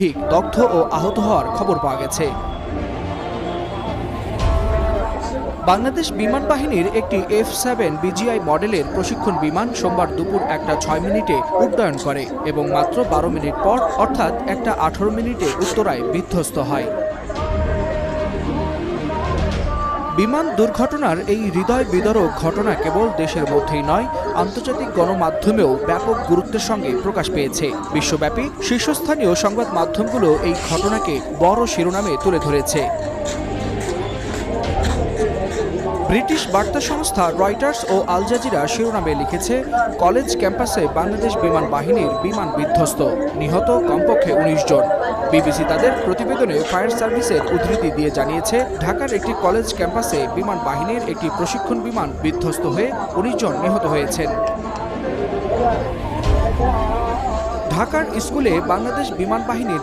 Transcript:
ঠিক দগ্ধ ও আহত হওয়ার খবর পাওয়া গেছে। বাংলাদেশ বিমান বাহিনীর একটি এফ সেভেন বিজিআই মডেলের প্রশিক্ষণ বিমান সোমবার দুপুর একটা ছয় মিনিটে উড্ডয়ন করে এবং মাত্র বারো মিনিট পর অর্থাৎ একটা আঠারো মিনিটে উত্তরায় বিধ্বস্ত হয়। বিমান দুর্ঘটনার এই হৃদয় বিদারক ঘটনা কেবল দেশের মধ্যেই নয়, আন্তর্জাতিক গণমাধ্যমেও ব্যাপক গুরুত্বের সঙ্গে প্রকাশ পেয়েছে। বিশ্বব্যাপী শীর্ষস্থানীয় সংবাদ মাধ্যমগুলো এই ঘটনাকে বড় শিরোনামে তুলে ধরেছে। ব্রিটিশ বার্তা সংস্থা রয়টার্স ও আল জাজিরা শিরোনামে লিখেছে, কলেজ ক্যাম্পাসে বাংলাদেশ বিমান বাহিনীর বিমান বিধ্বস্ত, নিহত কমপক্ষে উনিশ জন। বিবিসি তাদের প্রতিবেদনে ফায়ার সার্ভিসের উদ্ধৃতি দিয়ে জানিয়েছে, ঢাকার একটি কলেজ ক্যাম্পাসে বিমান বাহিনীর একটি প্রশিক্ষণ বিমান বিধ্বস্ত হয়ে উনিশ জন নিহত হয়েছেন। ঢাকার স্কুলে বাংলাদেশ বিমান বাহিনীর